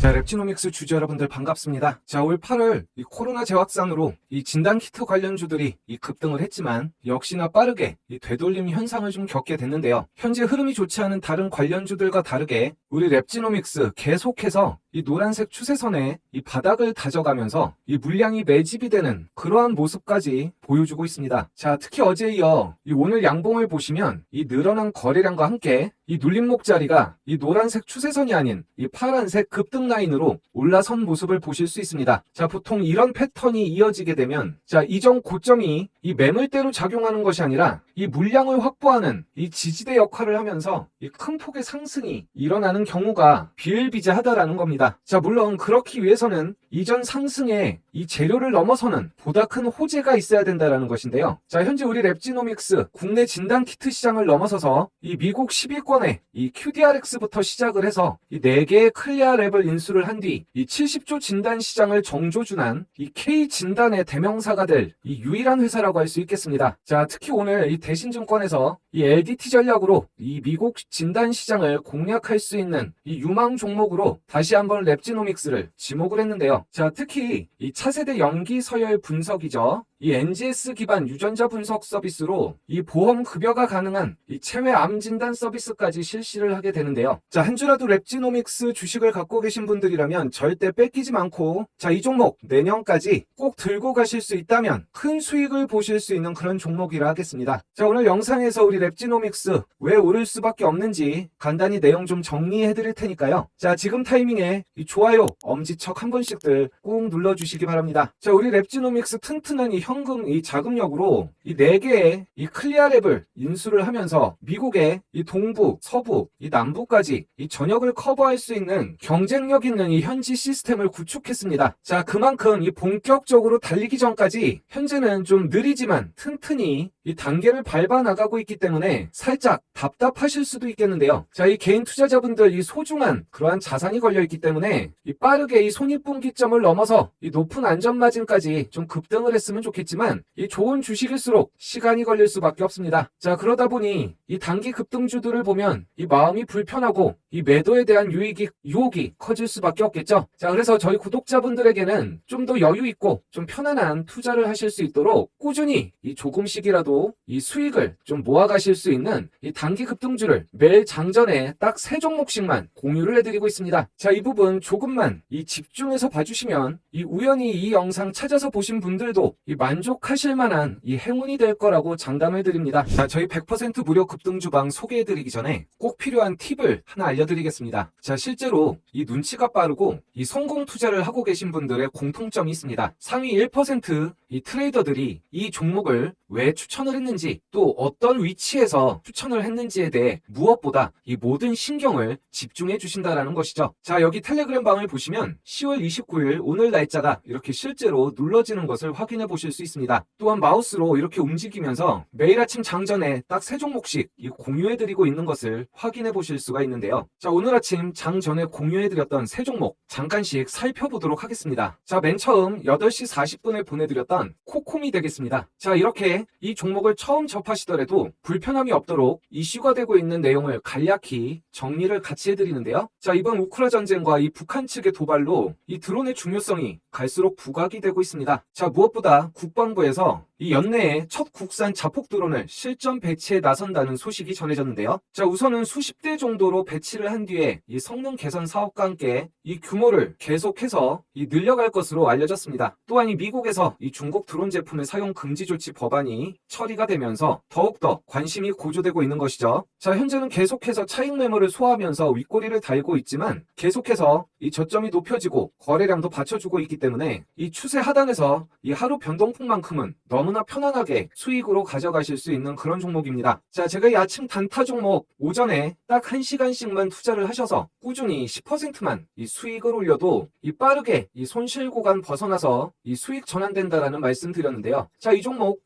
자, 랩지노믹스 주주 여러분들 반갑습니다. 자, 올 8월 이 코로나 재확산으로 이 진단 키트 관련주들이 이 급등을 했지만 역시나 빠르게 이 되돌림 현상을 좀 겪게 됐는데요. 현재 흐름이 좋지 않은 다른 관련주들과 다르게 우리 랩지노믹스 계속해서 이 노란색 추세선에 이 바닥을 다져가면서 이 물량이 매집이 되는 그러한 모습까지 보여주고 있습니다. 자, 특히 어제 이어 이 오늘 양봉을 보시면 이 늘어난 거래량과 함께 이 눌림목 자리가 이 노란색 추세선이 아닌 이 파란색 급등 라인으로 올라선 모습을 보실 수 있습니다. 자, 보통 이런 패턴이 이어지게 되면 자, 이전 고점이 이 매물대로 작용하는 것이 아니라 이 물량을 확보하는 이 지지대 역할을 하면서 이 큰 폭의 상승이 일어나는 경우가 비일비재하다라는 겁니다. 자, 물론 그렇기 위해서는 이전 상승에 이 재료를 넘어서는 보다 큰 호재가 있어야 된다라는 것인데요. 자, 현재 우리 랩지노믹스 국내 진단 키트 시장을 넘어서서 이 미국 10위권의 이 QDRX부터 시작을 해서 이 4개의 클리아 랩을 인수를 한 뒤 이 70조 진단 시장을 정조준한 이 K 진단의 대명사가 될 이 유일한 회사라고 할 수 있겠습니다. 자, 특히 오늘 이 대신증권에서 이 LDT 전략으로 이 미국 진단 시장을 공략할 수 있는 이 유망 종목으로 다시 한번 랩지노믹스를 지목을 했는데요. 자, 특히 이 차세대 연기 서열 분석이죠. 이 NGS 기반 유전자 분석 서비스로 이 보험 급여가 가능한 이 체외 암 진단 서비스까지 실시를 하게 되는데요. 자, 한 주라도 랩지노믹스 주식을 갖고 계신 분들이라면 절대 뺏기지 않고 자, 이 종목 내년까지 꼭 들고 가실 수 있다면 큰 수익을 보실 수 있는 그런 종목이라 하겠습니다. 자, 오늘 영상에서 우리 랩지노믹스 왜 오를 수밖에 없는지 간단히 내용 좀 정리해 드릴 테니까요. 자, 지금 타이밍에 이 좋아요, 엄지척 한 번씩들 꾹 눌러 주시기 바랍니다. 자, 우리 랩지노믹스 튼튼한 이 현금 이 자금력으로 이 네 개의 이 클리아 랩을 인수를 하면서 미국의 이 동부, 서부, 이 남부까지 이 전역을 커버할 수 있는 경쟁력 있는 이 현지 시스템을 구축했습니다. 자, 그만큼 이 본격적으로 달리기 전까지 현재는 좀 느리지만 튼튼히 이 단계를 밟아 나가고 있기 때문에 살짝 답답하실 수도 있겠는데요. 자, 이 개인 투자자분들 이 소중한 그러한 자산이 걸려 있기 때문에 이 빠르게 이 손익분기점을 넘어서 이 높은 안전마진까지 좀 급등을 했으면 좋겠지만 이 좋은 주식일수록 시간이 걸릴 수밖에 없습니다. 자, 그러다 보니 이 단기 급등주들을 보면 이 마음이 불편하고 이 매도에 대한 유익이 유혹이 커질 수밖에 없겠죠. 자, 그래서 저희 구독자분들에게는 좀 더 여유 있고 좀 편안한 투자를 하실 수 있도록 꾸준히 이 조금씩이라도 이 수익을 좀 모아가실 수 있는 이 단기 급등주를 매일 장전에 딱 세 종목씩만 공유를 해드리고 있습니다. 자, 이 부분 조금만 이 집중해서 봐주시면 이 우연히 이 영상 찾아서 보신 분들도 이 만족하실 만한 이 행운이 될 거라고 장담해 드립니다. 자, 저희 100% 무료 급등주방 소개해 드리기 전에 꼭 필요한 팁을 하나 알려드리겠습니다. 자, 실제로 이 눈치가 빠르고 이 성공 투자를 하고 계신 분들의 공통점이 있습니다. 상위 1%이 트레이더들이 이 종목을 왜 추천 을 했는지 또 어떤 위치에서 추천을 했는지에 대해 무엇보다 이 모든 신경을 집중해 주신다라는 것이죠. 자, 여기 텔레그램 방을 보시면 10월 29일 오늘 날짜가 이렇게 실제로 눌러지는 것을 확인해 보실 수 있습니다. 또한 마우스로 이렇게 움직이면서 매일 아침 장전에 딱 세 종목씩 이 공유해 드리고 있는 것을 확인해 보실 수가 있는데요. 자, 오늘 아침 장전에 공유해 드렸던 세 종목 잠깐씩 살펴보도록 하겠습니다. 자, 맨 처음 8시 40분에 보내드렸던 코콤이 되겠습니다. 자, 이렇게 이 종 목을 처음 접하시더라도 불편함이 없도록 이슈가 되고 있는 내용을 간략히 정리를 같이 해드리는데요. 자, 이번 우크라 전쟁과 이 북한 측의 도발로 이 드론의 중요성이 갈수록 부각이 되고 있습니다. 자, 무엇보다 국방부에서 이 연내에 첫 국산 자폭 드론을 실전 배치에 나선다는 소식이 전해졌는데요. 자, 우선은 수십 대 정도로 배치를 한 뒤에 이 성능 개선 사업과 함께 이 규모를 계속해서 이 늘려갈 것으로 알려졌습니다. 또한 이 미국에서 이 중국 드론 제품의 사용 금지 조치 법안이 처리가 되면서 더욱더 관심이 고조되고 있는 것이죠. 자, 현재는 계속해서 차익 매물을 소화하면서 윗꼬리를 달고 있지만 계속해서 이 저점이 높여지고 거래량도 받쳐주고 있기 때문에 이 추세 하단에서 이 하루 변동폭만큼은 너무나 편안하게 수익으로 가져가실 수 있는 그런 종목입니다. 자, 제가 이 아침 단타 종목 오전에 딱 1시간씩만 투자를 하셔서 꾸준히 10%만 이 수익을 올려도 이 빠르게 이 손실 구간 벗어나서 이 수익 전환된다라는 말씀 드렸는데요. 자, 이 종목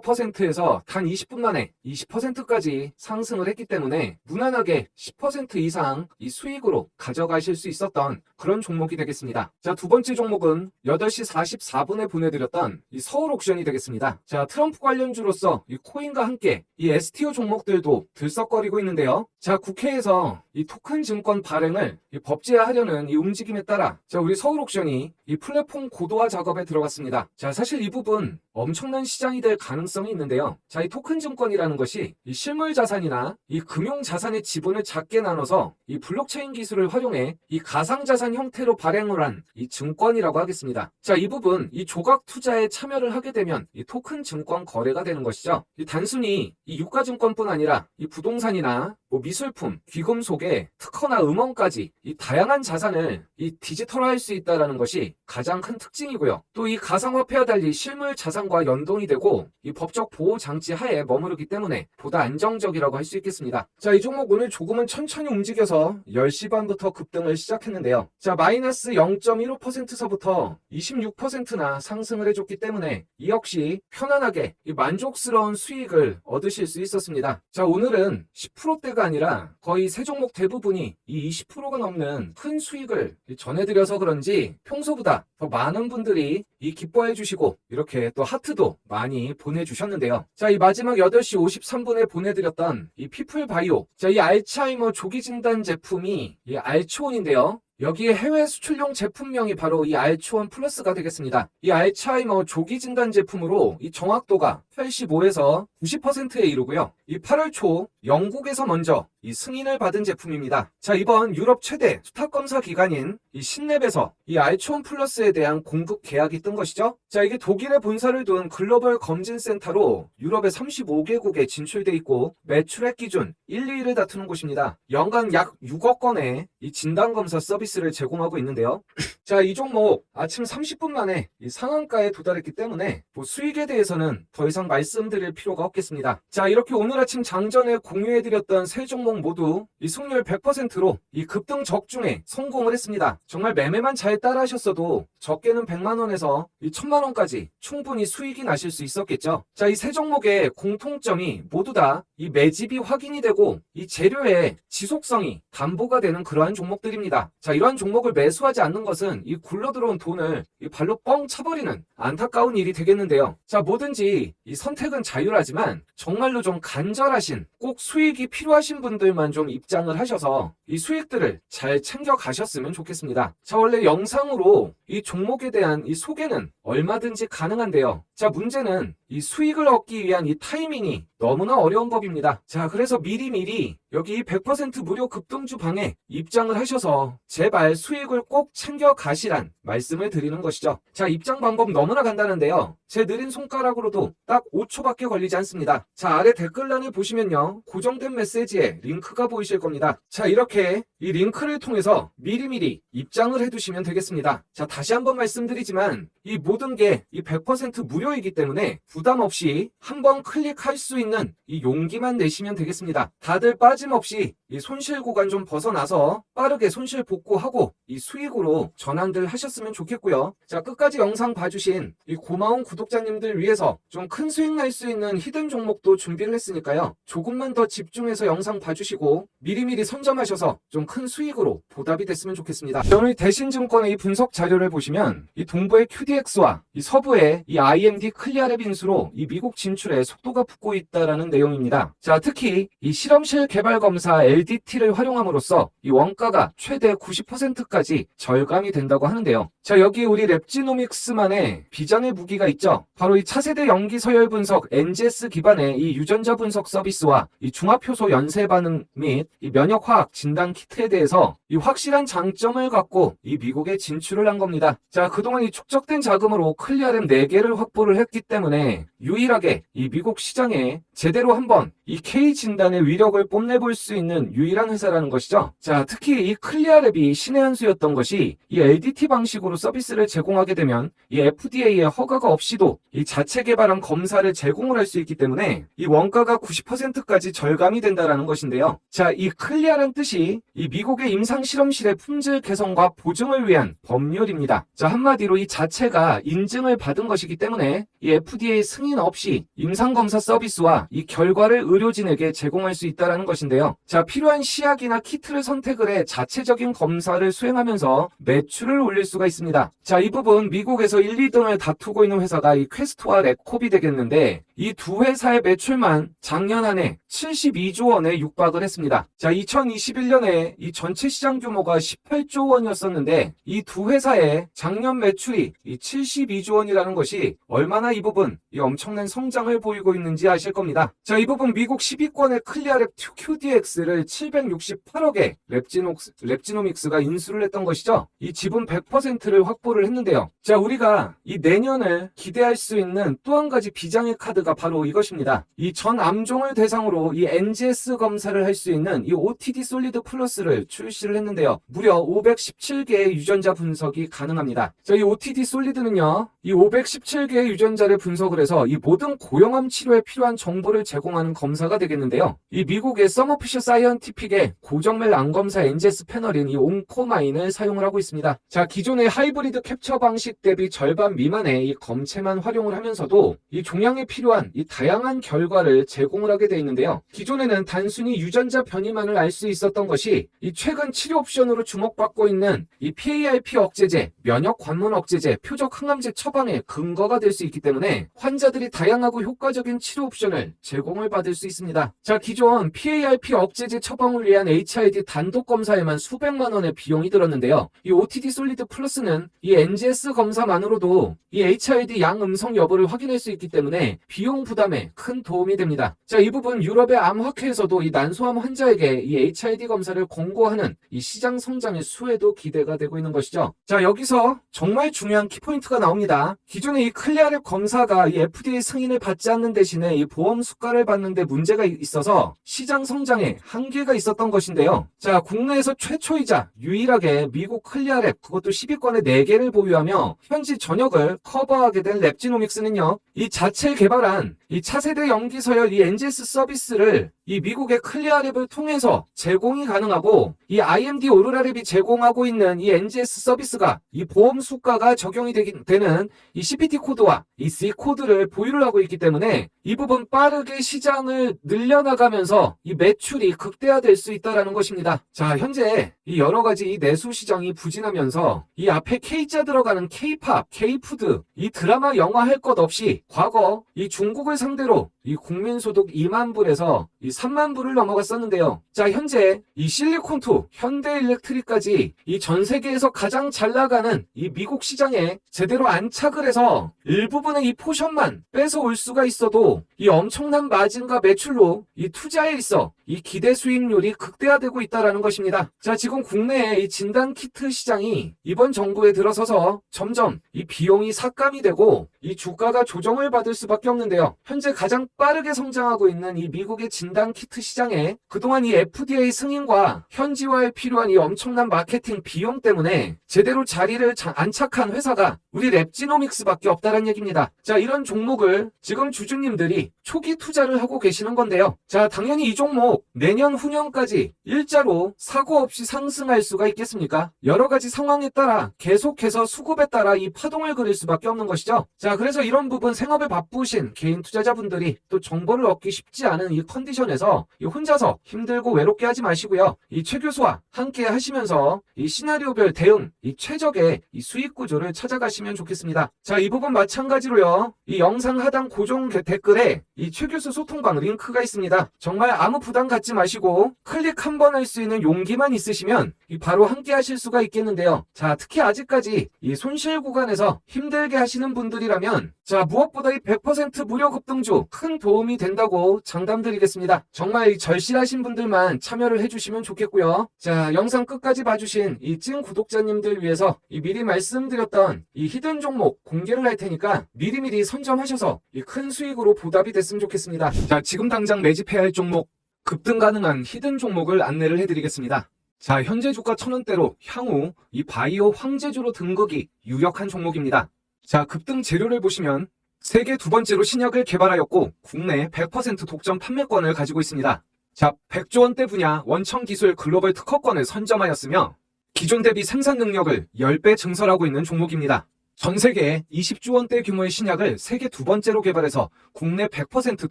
14%에서 단 20분 만에 20%까지 상승을 했기 때문에 무난하게 10% 이상 이 수익으로 가져가실 수 있었던 그런 종목이 되겠습니다. 자, 두 번째 종목은 8시 44분에 보내드렸던 이 서울 옥션이 되겠습니다. 자, 트럼프 관련주로서 이 코인과 함께 이 STO 종목들도 들썩거리고 있는데요. 자, 국회에서 이 토큰 증권 발행을 이 법제화하려는 이 움직임에 따라 자, 우리 서울 옥션이 이 플랫폼 고도화 작업에 들어갔습니다. 자, 사실 이 부분 엄청난 시장이 될 가능성이 있는데요. 자, 이 토큰 증권이라는 것이 이 실물 자산이나 이 금융 자산의 지분을 작게 나눠서 이 블록체인 기술을 활용해 이 가상 자산 형태로 발행을 한 이 증권이라고 하겠습니다. 자, 이 부분 이 조각 투자에 참여를 하게 되면 이 토큰 증권 거래가 되는 것이죠. 이 단순히 이 유가 증권뿐 아니라 이 부동산이나 뭐 미술품, 귀금속에 특허나 음원까지 이 다양한 자산을 이 디지털화할 수 있다라는 것이 가장 큰 특징이고요. 또 이 가상화폐와 달리 실물 자산과 연동이 되고 이 법적 보호 장치 하에 머무르기 때문에 보다 안정적이라고 할 수 있겠습니다. 자, 이 종목 오늘 조금은 천천히 움직여서 10시 반부터 급등을 시작했는데요. 자, 마이너스 0.15%서부터 26%나 상승을 해줬기 때문에 이 역시 편안하게 이 만족스러운 수익을 얻으실 수 있었습니다. 자, 오늘은 10%대가 아니라 거의 세 종목 대부분이 이 20%가 넘는 큰 수익을 전해드려서 그런지 평소보다 더 많은 분들이 이 기뻐해 주시고 이렇게 또 하트도 많이 보내주셨는데요. 자, 이 마지막 8시 53분에 보내드렸던 이 피플 바이오. 자, 이 알츠하이머 조기 진단 제품이 이 알츠온인데요. 여기에 해외 수출용 제품명이 바로 이 알츠원 플러스가 되겠습니다. 이 알츠하이머 조기 진단 제품으로 이 정확도가 85에서 90%에 이르고요. 이 8월 초 영국에서 먼저 이 승인을 받은 제품입니다. 자, 이번 유럽 최대 수탁 검사 기관인 이 신랩에서 이 알츠온 플러스에 대한 공급 계약이 뜬 것이죠. 자, 이게 독일에 본사를 둔 글로벌 검진 센터로 유럽의 35개국에 진출돼 있고 매출액 기준 1, 2위를 다투는 곳입니다. 연간 약 6억 건의 이 진단 검사 서비스 를 제공하고 있는데요. 자, 이 종목 아침 30분 만에 이 상한가에 도달했기 때문에 뭐 수익에 대해서는 더 이상 말씀드릴 필요가 없겠습니다. 자, 이렇게 오늘 아침 장전에 공유해드렸던 세 종목 모두 이 승률 100%로 이 급등 적중에 성공을 했습니다. 정말 매매만 잘 따라하셨어도 적게는 100만 원에서 이 1000만 원까지 충분히 수익이 나실 수 있었겠죠. 자, 이 세 종목의 공통점이 모두 다 이 매집이 확인이 되고 이 재료의 지속성이 담보가 되는 그러한 종목들입니다. 자, 이러한 종목을 매수하지 않는 것은 이 굴러 들어온 돈을 이 발로 뻥 차버리는 안타까운 일이 되겠는데요. 자, 뭐든지 이 선택은 자율하지만 정말로 좀 간절하신 꼭 수익이 필요하신 분들만 좀 입장을 하셔서 이 수익들을 잘 챙겨 가셨으면 좋겠습니다. 자, 원래 영상으로 이 종목에 대한 이 소개는 얼마든지 가능한데요. 자, 문제는 이 수익을 얻기 위한 이 타이밍이 너무나 어려운 법입니다. 자, 그래서 미리미리 여기 100% 무료 급등주 방에 입장을 하셔서 제발 수익을 꼭 챙겨 가시란 말씀을 드리는 것이죠. 자, 입장 방법 너무나 간단한데요. 제 느린 손가락으로도 딱 5초밖에 걸리지 않습니다. 자, 아래 댓글란을 보시면요. 고정된 메시지에 링크가 보이실 겁니다. 자, 이렇게 이 링크를 통해서 미리미리 입장을 해두시면 되겠습니다. 자, 다시 한번 말씀드리지만 이 모든 게 이 100% 무료이기 때문에 부담 없이 한번 클릭할 수 있는 이 용기만 내시면 되겠습니다. 다들 빠짐없이 이 손실 구간 좀 벗어나서 빠르게 손실 복구하고 이 수익으로 전환들 하셨으면 좋겠고요. 자, 끝까지 영상 봐주신 이 고마운 구독자님들 위해서 좀 큰 수익 날 수 있는 히든 종목도 준비를 했으니까요. 조금만 더 집중해서 영상 봐주시고 미리미리 선점하셔서 좀 큰 수익으로 보답이 됐으면 좋겠습니다. 오늘 대신증권의 이 분석 자료를 보시면 이 동부의 QDX와 이 서부의 이 IMD 클리아랩 인수로 이 미국 진출에 속도가 붙고 있다라는 내용입니다. 자, 특히 이 실험실 개발 검사 LDT를 활용함으로써 이 원가가 최대 90%까지 절감이 된다고 하는데요. 자, 여기 우리 랩지노믹스만의 비전의 무기가 있죠. 바로 이 차세대 연기 서열 분석 NGS 기반의 이 유전자 분석 서비스와 이 중합효소 연쇄 반응 및 이 면역 화학 진단 키트에 대해서 이 확실한 장점을 갖고 이 미국에 진출을 한 겁니다. 자, 그동안 이 축적된 자금으로 클리어램 4개를 확보를 했기 때문에 유일하게 이 미국 시장에 제대로 한번 이 K 진단의 위력을 뽐내볼 수 있는 유일한 회사라는 것이죠. 자, 특히 이 클리아랩이 신의 한 수였던 것이 이 LDT 방식으로 서비스를 제공하게 되면 이 FDA의 허가가 없이도 이 자체 개발한 검사를 제공을 할 수 있기 때문에 이 원가가 90%까지 절감이 된다라는 것인데요. 자, 이 클리아란 뜻이 이 미국의 임상 실험실의 품질 개선과 보증을 위한 법률입니다. 자, 한마디로 이 자체가 인증을 받은 것이기 때문에 이 FDA 승인 없이 임상 검사 서비스와 이 결과를 의료진에게 제공할 수 있다라는 것인데요. 자, 필요한 시약이나 키트를 선택을 해 자체적인 검사를 수행하면서 매출을 올릴 수가 있습니다. 자, 이 부분 미국에서 1, 2등을 다투고 있는 회사가 이 퀘스트와 랩콥이 되겠는데 이 두 회사의 매출만 작년 한 해 72조 원에 육박을 했습니다. 자, 2021년에 이 전체 시장 규모가 18조 원이었었는데 이 두 회사의 작년 매출이 이 72조 원이라는 것이 얼마나 이 부분 이 엄청난 성장을 보이고 있는지 아실 겁니다. 자, 이 부분 미국 10위권의 클리아랩 QDX를 768억에 랩지노, 랩지노믹스가 인수를 했던 것이죠. 이 지분 100%를 확보를 했는데요. 자, 우리가 이 내년을 기대할 수 있는 또 한 가지 비장의 카드가 바로 이것입니다. 이 전 암종을 대상으로 이 NGS 검사를 할 수 있는 이 OTD 솔리드 플러스를 출시를 했는데요. 무려 517개의 유전자 분석이 가능합니다. 자, 이 OTD 솔리드는요. 이 517개의 유전자를 분석을 해서 이 모든 고형암 치료에 필요한 정보를 제공하는 검사가 되겠는데요. 이 미국의 서머피셔 사이언티픽의 고정밀 암검사 NGS 패널인 이 온코마인을 사용을 하고 있습니다. 자, 기존의 하이브리드 캡처 방식 대비 절반 미만의 이 검체만 활용을 하면서도 이 종양에 필요한 이 다양한 결과를 제공을 하게 되어 있는데요. 기존에는 단순히 유전자 변이만을 알 수 있었던 것이 이 최근 치료 옵션으로 주목받고 있는 이 PARP 억제제, 면역 관문 억제제, 표적 항암제 처방의 근거가 될 수 있기 때문에 환자들이 다양하고 효과적인 치료 옵션을 제공을 받을 수 있습니다. 자, 기존 PARP 억제제 처방을 위한 HID 단독 검사에만 수백만 원의 비용이 들었는데요. 이 OTD 솔리드 플러스는 이 NGS 검사만으로도 이 HID 양 음성 여부를 확인할 수 있기 때문에 비용 부담에 큰 도움이 됩니다. 자, 이 부분 유럽의 암학회에서도 이 난소암 환자에게 이 HID 검사를 권고하는 이 시장 성장의 수에도 기대가 되고 있는 것이죠. 자, 여기서 정말 중요한 키포인트가 나옵니다. 기존의 이 클리아랩 검사가 이 FDA 승인을 받지 않는 대신에 이 보험 수가를 받는데 문제가 있어서 시장 성장에 한계가 있었던 것인데요. 자, 국내에서 최초이자 유일하게 미국 클리아랩 그것도 10위권의 4개를 보유하며 현지 전역을 커버하게 된 랩지노믹스는요. 이 자체 개발한 이 차세대 연기 서열 이 NGS 서비스를 이 미국의 클리아랩을 통해서 제공이 가능하고 이 IMD 오로라랩이 제공하고 있는 이 NGS 서비스가 이 보험 수가가 적용이 되기, 되는 이 CPT 코드와 이 C 코드를 보유를 하고 있기 때문에 이 부분 빠르게 시장을 늘려나가면서 이 매출이 극대화될 수 있다라는 것입니다. 자, 현재 이 여러 가지 이 내수 시장이 부진하면서 이 앞에 K자 들어가는 K-팝, K-푸드, 이 드라마 영화 할 것 없이 과거 이 중국을 상대로 이 국민소득 2만 불에서 이 3만 불을 넘어갔었는데요. 자, 현재 이 실리콘투, 현대일렉트릭까지 이 전 세계에서 가장 잘 나가는 이 미국 시장에 제대로 안착을 해서 일부분의 이 포션만 뺏어올 수가 있어도 이 엄청난 마진과 매출로 이 투자에 있어 이 기대 수익률이 극대화되고 있다라는 것입니다. 자, 지금 국내의 이 진단 키트 시장이 이번 정부에 들어서서 점점 이 비용이 삭감이 되고 이 주가가 조정을 받을 수밖에 없는데요. 현재 가장 빠르게 성장하고 있는 이 미국의 진단 키트 시장에 그동안 이 FDA 승인과 현지화에 필요한 이 엄청난 마케팅 비용 때문에 제대로 자리를 자- 안착한 회사가 우리 랩지노믹스밖에 없다는 얘기입니다. 자, 이런 종목을 지금 주주님들이 초기 투자를 하고 계시는 건데요. 자, 당연히 이 종목 내년 후년까지 일자로 사고 없이 상승할 수가 있겠습니까? 여러 가지 상황에 따라 계속해서 수급에 따라 이 파동을 그릴 수밖에 없는 것이죠. 자, 그래서 이런 부분 생업에 바쁘신 개인 투자자분들이 또 정보를 얻기 쉽지 않은 이 컨디션에서 이 혼자서 힘들고 외롭게 하지 마시고요. 이 최 교수와 함께 하시면서 이 시나리오별 대응, 이 최적의 이 수익 구조를 찾아가시면 좋겠습니다. 자, 이 부분 마찬가지로요. 이 영상 하단 고정 게- 댓글에 이 최 교수 소통방 링크가 있습니다. 정말 아무 부담 갖지 마시고 클릭 한 번 할 수 있는 용기만 있으시면 이 바로 함께 하실 수가 있겠는데요. 자, 특히 아직까지 이 손실 구간에서 힘들게 하시는 분들이라면 자, 무엇보다 이 100% 무료 급등주 큰큰 도움이 된다고 장담드리겠습니다. 정말 이 절실하신 분들만 참여를 해주시면 좋겠고요. 자, 영상 끝까지 봐주신 이 찐 구독자님들 위해서 이 미리 말씀드렸던 이 히든 종목 공개를 할 테니까 미리미리 선점하셔서 이 큰 수익으로 보답이 됐으면 좋겠습니다. 자, 지금 당장 매집해야 할 종목 급등 가능한 히든 종목을 안내를 해드리겠습니다. 자, 현재 주가 천원대로 향후 이 바이오 황제주로 등극이 유력한 종목입니다. 자, 급등 재료를 보시면 세계 두 번째로 신약을 개발하였고 국내 100% 독점 판매권을 가지고 있습니다. 자, 100조 원대 분야 원청 기술 글로벌 특허권을 선점하였으며 기존 대비 생산 능력을 10배 증설하고 있는 종목입니다. 전 세계에 20조 원대 규모의 신약을 세계 두 번째로 개발해서 국내 100%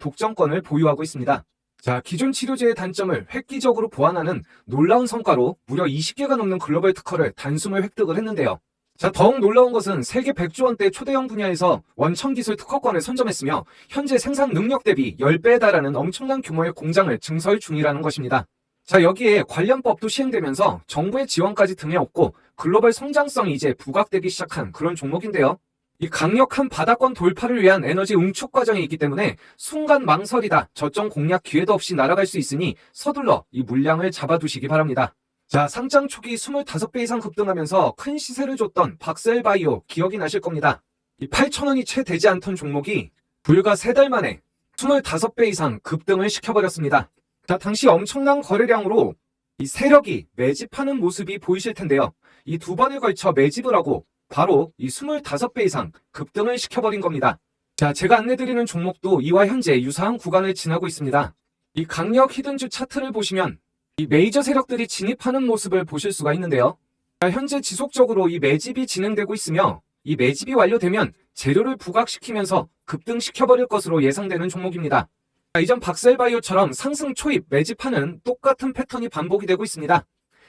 독점권을 보유하고 있습니다. 자, 기존 치료제의 단점을 획기적으로 보완하는 놀라운 성과로 무려 20개가 넘는 글로벌 특허를 단숨을 획득을 했는데요. 자, 더욱 놀라운 것은 세계 100조 원대 초대형 분야에서 원천 기술 특허권을 선점했으며 현재 생산 능력 대비 10배에 달하는 엄청난 규모의 공장을 증설 중이라는 것입니다. 자, 여기에 관련법도 시행되면서 정부의 지원까지 등에 업고 글로벌 성장성이 이제 부각되기 시작한 그런 종목인데요. 이 강력한 바다권 돌파를 위한 에너지 응축 과정이 있기 때문에 순간 망설이다 저점 공략 기회도 없이 날아갈 수 있으니 서둘러 이 물량을 잡아두시기 바랍니다. 자, 상장 초기 25배 이상 급등하면서 큰 시세를 줬던 박셀바이오 기억이 나실 겁니다. 이 8,000원이 채 되지 않던 종목이 불과 3달 만에 25배 이상 급등을 시켜버렸습니다. 자, 당시 엄청난 거래량으로 이 세력이 매집하는 모습이 보이실 텐데요. 이 두 번에 걸쳐 매집을 하고 바로 이 25배 이상 급등을 시켜버린 겁니다. 자, 제가 안내드리는 종목도 이와 현재 유사한 구간을 지나고 있습니다. 이 강력 히든주 차트를 보시면 이 메이저 세력들이 진입하는 모습을 보실 수가 있는데요. 자, 현재 지속적으로 이 매집이 진행되고 있으며 이 매집이 완료되면 재료를 부각시키면서 급등시켜버릴 것으로 예상되는 종목입니다. 자, 이전 박셀바이오처럼 상승 초입 매집하는 똑같은 패턴이 반복이 되고 있습니다.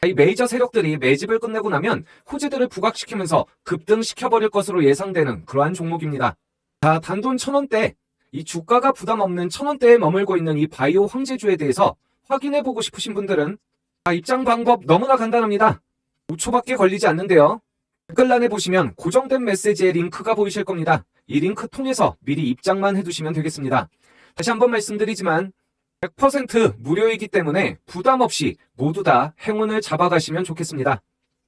이 메이저 세력들이 매집을 끝내고 나면 호재들을 부각시키면서 급등시켜버릴 것으로 예상되는 그러한 종목입니다. 자, 단돈 천원대, 이 주가가 부담 없는 천원대에 머물고 있는 이 바이오 황제주에 대해서 확인해보고 싶으신 분들은 아, 입장 방법 너무나 간단합니다. 5초밖에 걸리지 않는데요. 댓글란에 보시면 고정된 메시지의 링크가 보이실 겁니다. 이 링크 통해서 미리 입장만 해두시면 되겠습니다. 다시 한번 말씀드리지만 100% 무료이기 때문에 부담 없이 모두 다 행운을 잡아가시면 좋겠습니다.